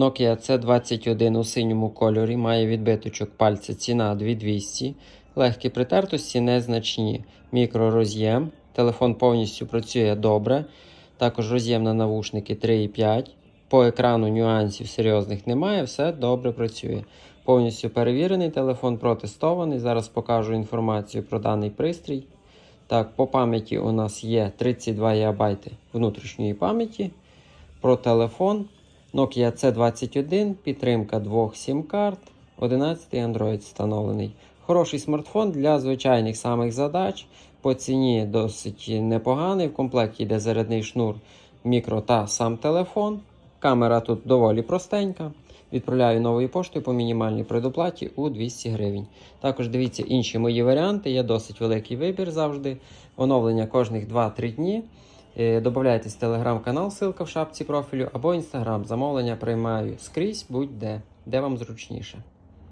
Nokia C21 у синьому кольорі має відбиточок пальця ціна 2200. Легкі притертості незначні. Мікророз'єм. Телефон повністю працює добре. Також роз'єм на навушники 3,5. По екрану нюансів серйозних немає, все добре працює. Повністю перевірений телефон, протестований. Зараз покажу інформацію про даний пристрій. Так, по пам'яті у нас є 32 ГБ внутрішньої пам'яті. Про телефон Nokia C21, підтримка двох SIM-карт, 11 Android встановлений. Хороший смартфон для звичайних самих задач. По ціні досить непоганий. В комплекті йде зарядний шнур, мікро та сам телефон. Камера тут доволі простенька. Відправляю новою поштою по мінімальній предоплаті у 200 гривень. Також дивіться інші мої варіанти. Є досить великий вибір завжди. Оновлення кожних 2-3 дні. Е, Добавляйтесь в телеграм-канал, ссылка в шапці профілю або інстаграм. Замовлення приймаю скрізь, будь-де, де вам зручніше.